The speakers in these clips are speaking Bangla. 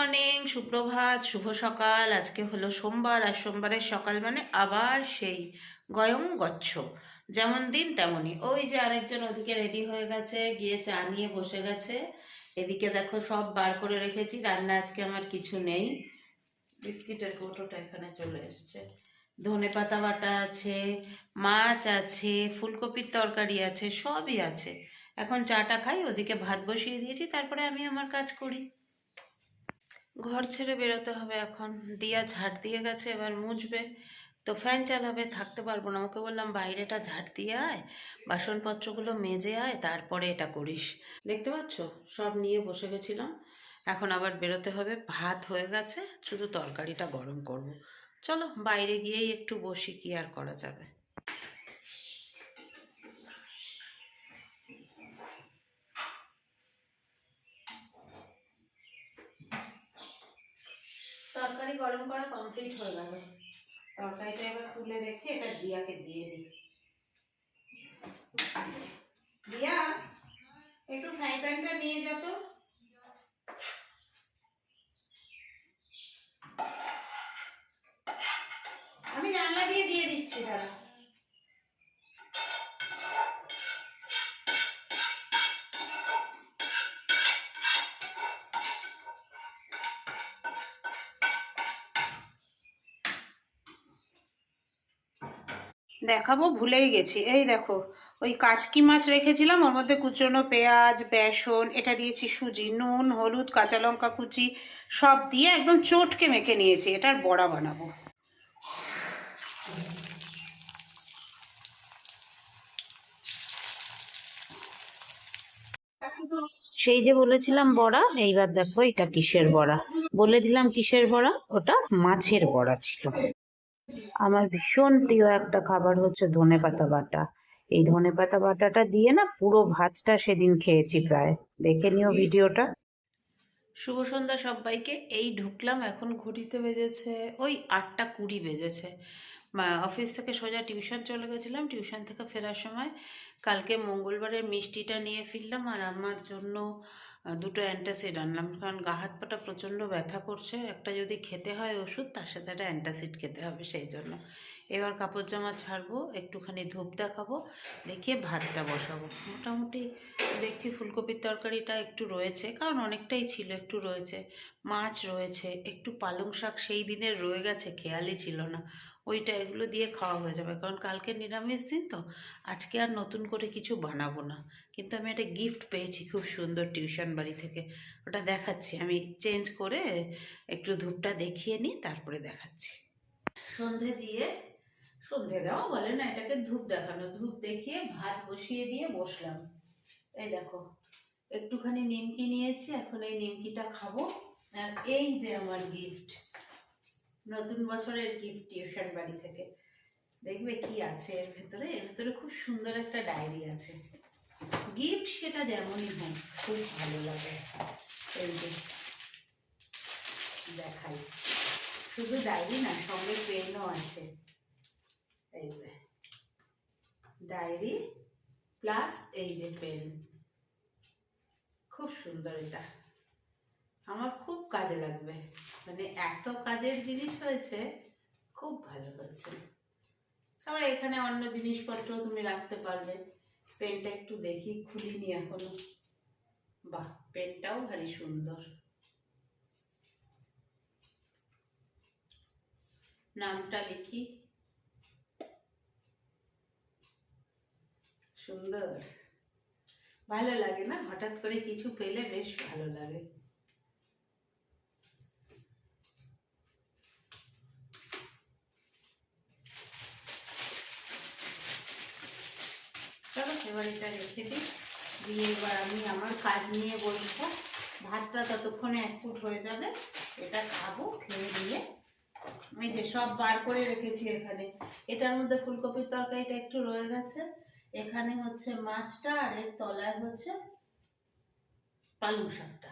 মর্নিং সুপ্রভাত, শুভ সকাল। আজকে হলো সোমবার, আর সোমবারের সকাল মানে আবার সেই গয়ং গচ্ছ। যেমন দিন তেমনই। ওই যে আরেকজন ওদিকে রেডি হয়ে গেছে, গিয়ে চা নিয়ে বসে গেছে। এদিকে দেখো সব বার করে রেখেছি, রান্না আজকে আমার কিছু নেই। বিস্কিটের কৌটোটা এখানে চলে এসছে। ধনে পাতা বাটা আছে, মাছ আছে, ফুলকপির তরকারি আছে, সবই আছে। এখন চাটা খাই, ওদিকে ভাত বসিয়ে দিয়েছি, তারপরে আমি আমার কাজ করি। ঘর ছেড়ে বেরোতে হবে এখন। দিয়া ঝাড় দিয়ে গেছে, এবার মুছবে। তো ফ্যান চালাবে, থাকতে পারব না। ওকে বললাম, বাইরেটা ঝাড় দিয়ে আয়, বাসনপত্রগুলো মেজে আয়, তারপরে এটা করিস। দেখতে পাচ্ছ? সব নিয়ে বসে গেছিলাম। এখন আবার বেরোতে হবে। ভাত হয়ে গেছে, শুধু তরকারিটা গরম করব। চলো, বাইরে গিয়েই একটু বসি, কি আর করা যাবে। তরকারি গরম করা কমপ্লিট হয়ে গেল। তরকারিটা এবার তুলে রেখে এটা দিয়াকে দিয়ে দিই। দিয়া, একটু ফ্রাই প্যানটা নিয়ে যা তো আমি জানলা দিয়ে দিয়ে দিচ্ছি দাঁড়া দেখাবো, ভুলেই গেছি। এই দেখো, ওই কাচকি মাছ রেখেছিলাম, ওর মধ্যে কুচনো পেঁয়াজ, বেসন, এটা দিয়েছি সুজি, নুন, হলুদ, কাঁচা লঙ্কা কুচি, সব দিয়ে একদম চটকে মেখে নিয়েছি এটার বড়া বানাবো। সেই যে বলেছিলাম বড়া, এইবার দেখো এটা কিসের বড়া? বলে দিলাম কিসের বড়া? ওটা মাছের বড়া ছিল। আমার ভীষণ প্রিয় একটা খাবার হচ্ছে ধনে পাতা বাটা। এই ধনে পাতা বাটাটা দিয়ে না পুরো ভাতটা সেদিন খেয়েছি প্রায়। দেখে নিও ভিডিওটা। শুভ সন্ধ্যা সবাইকে। এই ঢুকলাম এখন ঘড়িতে বেজেছে ওই আটটা কুড়ি বেজেছে। অফিস থেকে সোজা টিউশন চলে গেছিলাম। টিউশন থেকে ফেরার সময় কালকে মঙ্গলবারের মিষ্টিটা নিয়ে ফিরলাম আর আমার জন্য দুটো অ্যান্টাসিড আনলাম। কারণ গা হাত পাটা প্রচণ্ড ব্যথা করছে। একটা যদি খেতে হয় ওষুধ, তার সাথে একটা অ্যান্টাসিড খেতে হবে সেই জন্য। এবার কাপড় জামা ছাড়বো, একটুখানি ধূপ দেখাবো, দেখিয়ে ভাতটা বসাবো। মোটামুটি দেখছি ফুলকপির তরকারিটা একটু রয়েছে, কারণ অনেকটাই ছিল, একটু রয়েছে। মাছ রয়েছে, একটু পালং শাক সেই দিনের রয়ে গেছে, খেয়ালই ছিল না। ওইটা এগুলো দিয়ে খাওয়া হয়ে যাবে। কারণ কালকে নিরামিষ দিন তো, আজকে আর নতুন করে কিছু বানাবো না। কিন্তু আমি একটা গিফট পেয়েছি খুব সুন্দর টিউশন বাড়ি থেকে। ওটা দেখাচ্ছি। আমি চেঞ্জ করে একটু ধূপটা দেখিয়ে নিই, তারপরে দেখাচ্ছি। সন্ধে দিয়ে, সন্ধে দেওয়া বলে না, এটাকে ধূপ দেখানো। ধূপ দেখিয়ে ভাত বসিয়ে দিয়ে বসলাম। এই দেখো, একটুখানি নিমকি নিয়েছি, এখন এই নিমকিটা খাব। আর এই যে আমার গিফট নতুন বছরের গিফট টিউশন বাড়ি থেকে। দেখবে কি আছে এর ভেতরে? এর ভেতরে খুব সুন্দর একটা ডায়েরি আছে। গিফট সেটা যেমনই হোক, খুব ভালো লাগে। এই যে, দেখাই। শুধু ডায়েরি না, সঙ্গে পেনও আছে। এই যে ডায়েরি প্লাস এই যে পেন খুব সুন্দর এটা। আমার খুব কাজে লাগবে। মানে এত কাজের জিনিস হয়েছে, খুব ভালো হয়েছে। আবার এখানে অন্য জিনিসপত্র তুমি রাখতে পারবে পেনটা একটু দেখি, খুলিনি এখনও। বাহ, পেনটাও ভারী সুন্দর। নামটা লিখি। সুন্দর। ভালো লাগে না? হঠাৎ করে কিছু পেলে বেশ ভালো লাগে। চলো এবার এটা রেখে দিই। দিয়ে এবার আমি আমার কাজ নিয়ে বসবো। ভাতটা ততক্ষণে এক ফুট হয়ে যাবে। এটা খাব, খেয়ে দিয়ে। এই যে সব বার করে রেখেছি এখানে। এটার মধ্যে ফুলকপির তরকারিটা একটু রয়ে গেছে। এখানে হচ্ছে মাছটা আর এর তলায় হচ্ছে পালং শাকটা।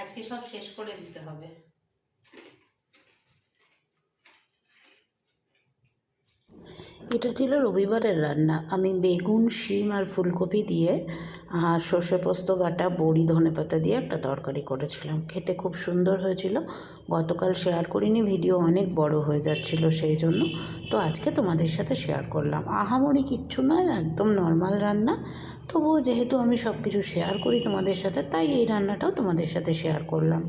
আজকে সব শেষ করে দিতে হবে। এটা ছিল রবিবারের রান্না। আমি বেগুন, শিম আর ফুলকপি দিয়ে আর সর্ষে পোস্ত, বাটা, বড়ি ধনেপাতা দিয়ে একটা তরকারি করেছিলাম। খেতে খুব সুন্দর হয়েছিল। গতকাল শেয়ার করিনি ভিডিও অনেক বড় হয়ে যাচ্ছিল সেই জন্য। তো আজকে তোমাদের সাথে শেয়ার করলাম। আহামরি কিচ্ছু নয়, একদম নর্মাল রান্না। তবুও যেহেতু আমি সব কিছু শেয়ার করি তোমাদের সাথে, তাই এই রান্নাটাও তোমাদের সাথে শেয়ার করলাম।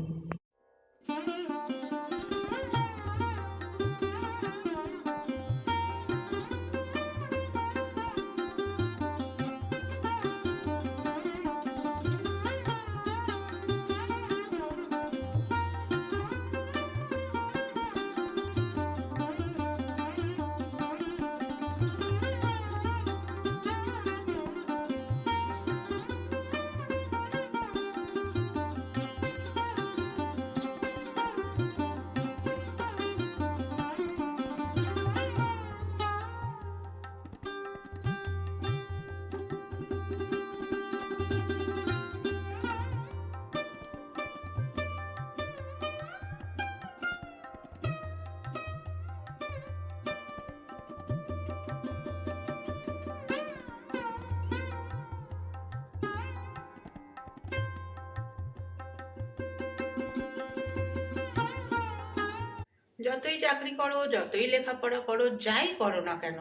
যতই চাকরি করো, যতই লেখাপড়া করো, যাই করো না কেন,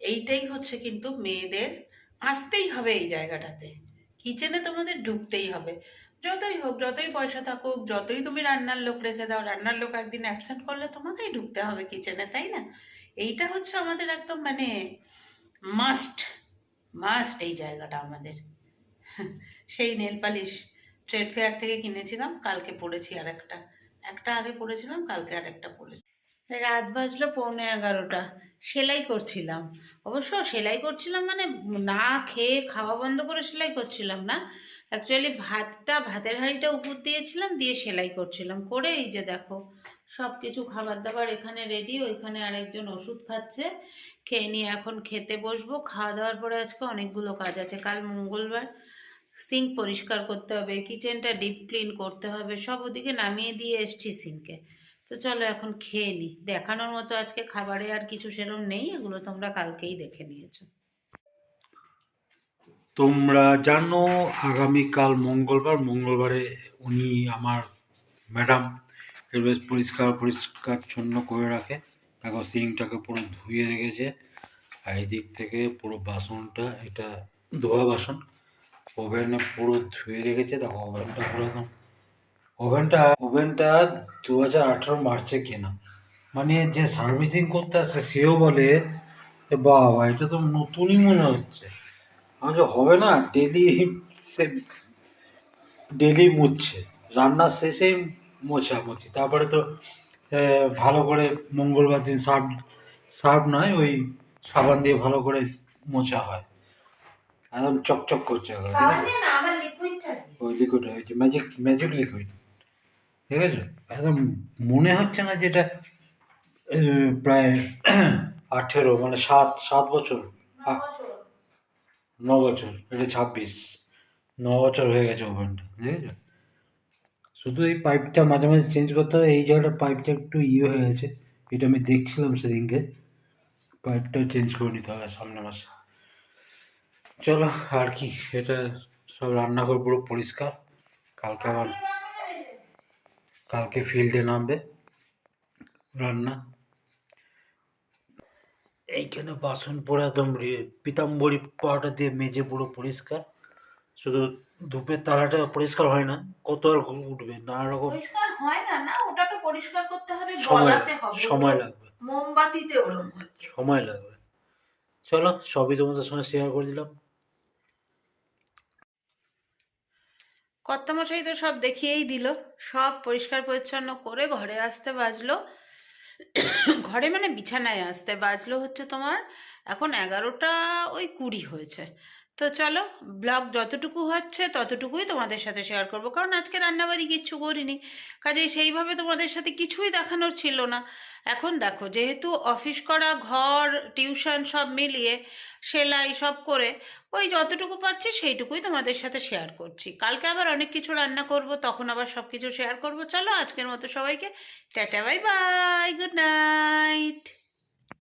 এইটাই হচ্ছে কিন্তু মেয়েদের আসতেই হবে এই জায়গাটাতে। কিচেনে তোমাদের ঢুকতেই হবে। যতই হোক, যতই পয়সা থাকুক, যতই তুমি রান্নার লোক রেখে দাও, রান্নার লোক একদিন অ্যাবসেন্ট করলে তোমাকেই ঢুকতে হবে কিচেনে, তাই না? এইটা হচ্ছে আমাদের একদম মানে মাস্ট মাস্ট এই জায়গাটা আমাদের। সেই নেল পালিশ ট্রেড ফেয়ার থেকে কিনেছিলাম, কালকে পড়েছি আর একটা একটা আগে পড়েছিলাম, কালকে আর একটা পড়েছি। রাত বাজলো পৌনে এগারোটা, সেলাই করছিলাম। অবশ্য সেলাই করছিলাম মানে না খেয়ে খাওয়া বন্ধ করে সেলাই করছিলাম না। অ্যাকচুয়ালি ভাতটা, ভাতের হাঁড়িটা উপর দিয়েছিলাম, দিয়ে সেলাই করছিলাম। করে এই যে দেখো সব কিছু খাবার দাবার এখানে রেডি ওইখানে আরেকজন ওষুধ খাচ্ছে। খেয়ে নিয়ে এখন খেতে বসবো। খাওয়া দাওয়ার পরে আজকে অনেকগুলো কাজ আছে। কাল মঙ্গলবার সিঙ্ক পরিষ্কার করতে হবে, কিচেনটা ডিপ ক্লিন করতে হবে, সব ওদিকে নামিয়ে দিয়ে এসছি সিঙ্কে। তো চলো এখন খেয়ে নিই দেখানোর মতো আজকে খাবারে আর কিছু সেরকম নেই, এগুলো তোমরা কালকেই দেখে নিয়েছো। তোমরা জানো, আগামীকাল মঙ্গলবার, মঙ্গলবারে উনি আমার ম্যাডাম বেশ পরিষ্কার পরিষ্কার জন্য করে রাখে। দেখো, সিঙ্কটাকে পুরো ধুয়ে রেখেছে, আর এই দিক থেকে পুরো বাসনটা, এটা ধোয়া বাসন। ওভেনে পুরো ধুয়ে রেখেছে দেখো ওভেনটা পুরো একদম ওভেনটা ওভেনটা দু হাজার আঠেরো মার্চে কেনা। মানে যে সার্ভিসিং করতে আসছে সেও বলে "এ বাবা এটা তো নতুনই মনে হচ্ছে। আমি যে হবে না ডেলি সে ডেলি মুছছে। রান্নার শেষেই মোছামুছি। তারপরে তো ভালো করে মঙ্গলবার দিন সার্ফ সার্ফ নয় ওই সাবান দিয়ে ভালো করে মোছা হয়। একদম চকচক করছে এখন ঠিক আছে? ওই লিকুইড যে ম্যাজিক ম্যাজিক লিকুইড ঠিক আছে? একদম মনে হচ্ছে না যেটা প্রায় আঠেরো মানে সাত সাত বছর। ন বছর। এটা ছাব্বিশ। ন বছর হয়ে গেছে ওভেনটা বুঝেছ শুধু এই পাইপটা মাঝে মাঝে চেঞ্জ করতে হবে এই জায়গাটা পাইপটা একটু ইয়ে হয়ে গেছে এটা আমি দেখছিলাম সেদিনকে। পাইপটাও চেঞ্জ করে নিতে হবে সামনে মাসে। চলো আর কি এটা সব রান্নাঘর পুরো পরিষ্কার। কালকে আবার কালকে ফিল্ডে নামবে রান্না। এইখানে বাসন পরে একদম পিতাম্বরী পাউডার দিয়ে মেজে পুরো পরিষ্কার। শুধু ধূপের তালাটা পরিষ্কার হয় না কত আর উঠবে নানা রকম হয় না না ওটাকে পরিষ্কার করতে হবে সময় সময় লাগবে। মোমবাতিতে সময় লাগবে। চলো সবই তোমাদের সঙ্গে শেয়ার করে দিলাম। কর্তামশাই তো সব দেখিয়েই দিল। সব পরিষ্কার পরিচ্ছন্ন করে ঘরে আসতে বাজলো। ঘরে মানে বিছানায় আসতে বাজলো হচ্ছে তোমার এখন এগারোটা ওই কুড়ি হয়েছে। তো চলো ব্লগ যতটুকু হচ্ছে ততটুকুই তোমাদের সাথে শেয়ার করব। কারণ আজকে রান্নাবাড়ি কিচ্ছু করিনি। কাজেই সেইভাবে তোমাদের সাথে কিছুই দেখানোর ছিল না। এখন দেখো, যেহেতু অফিস করা, ঘর টিউশন সব মিলিয়ে, সেলাই সব করে, ওই যতটুকু পারছি সেইটুকুই তোমাদের সাথে শেয়ার করছি। কালকে আবার অনেক কিছু রান্না করব, তখন আবার সব কিছু শেয়ার করব। চলো, আজকের মতো সবাইকে, tata bye bye good night